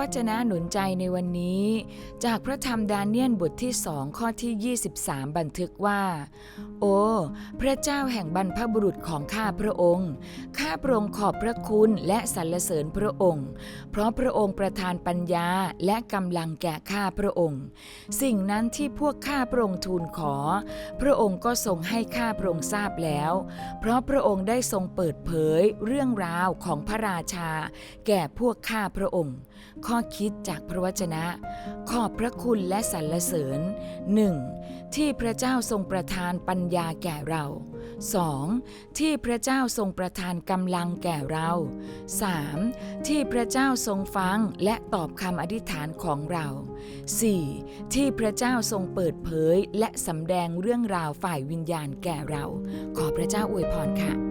วจนะหนุนใจในวันนี้ จากพระธรรมดาเนียนบทที่สองข้อที่ 23 บันทึกว่า โอ้ พระเจ้าแห่งบรรพบุรุษของข้าพระองค์ ข้าพระองค์ขอบพระคุณและสรรเสริญพระองค์ เพราะพระองค์ประทานปัญญาและกำลังแก่ข้าพระองค์ สิ่งนั้นที่พวกข้าพระองค์ทูลขอ พระองค์ก็ทรงให้ข้าพระองค์ทราบแล้ว เพราะพระองค์ได้ทรงเปิดเผยเรื่องราวของพระราชา แก่พวกข้าพระองค์ ข้อคิดจากพระวจนะ ขอบพระคุณและสรรเสริญ 1. ที่พระเจ้าทรงประทานปัญญาแก่เรา 2. ที่พระเจ้าทรงประทานกำลังแก่เรา 3. ที่พระเจ้าทรงฟังและตอบคำอธิษฐานของเรา 4. ที่พระเจ้าทรงเปิดเผยและสำแดงเรื่องราวฝ่ายวิญญาณแก่เรา ขอพระเจ้าอวยพรค่ะ